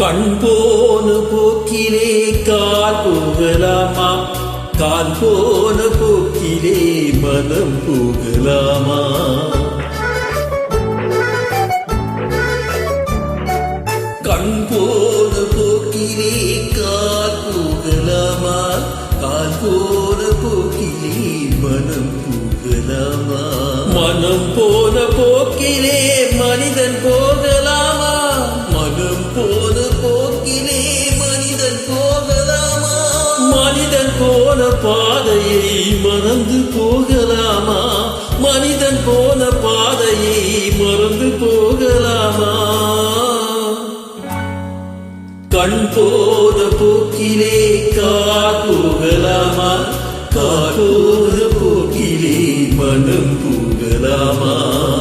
கண் போன போக்கிலே கால் போகலாமா? கால் போன போக்கிலே மனம் போகலாமா? கண் போன போக்கிலே கால் போகலாமா? கால் போன போக்கிலே மனம் போகலாமா? மனம் போ போன பாதையை மறந்து போகலாமா? மனிதன் போன பாதையை மறந்து போகலாமா? கண் போன போக்கிலே கார் போகலாமா? கார் போன போக்கிலே மனம் போகலாமா?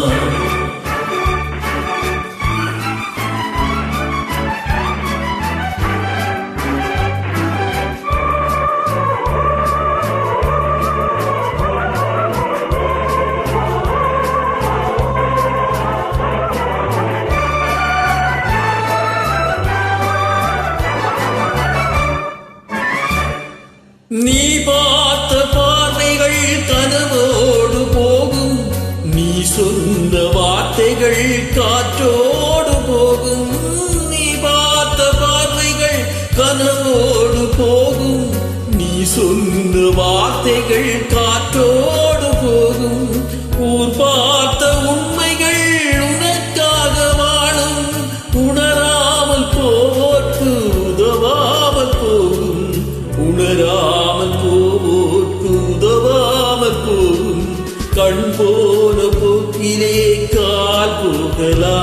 சொன்ன வார்த்தைகள் காற்றோடு போகும். நீ பார்த்த பார்வைகள் கனவோடு போகும். நீ சொன்ன வார்த்தைகள் காற்றோடு போகும். ஊர் பார்த்த உன் கால் போகலாமா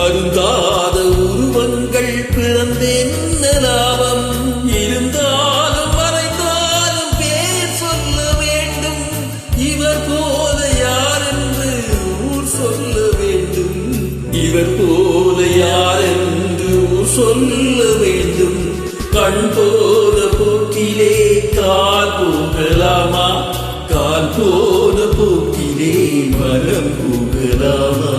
வருந்தாத உருவங்கள் பிறந்தேன் லாபம் இருந்தாலும் மறைந்தாலும் பேர் சொல்ல வேண்டும். இவர் போல யார் என்று ஊர் சொல்ல வேண்டும். இவர் போல யார் என்று ஊர் சொல்ல வேண்டும். கண் போல போக்கிலே கால் போகலாமா கால் போல போக்கிலே மரம் போகலாமா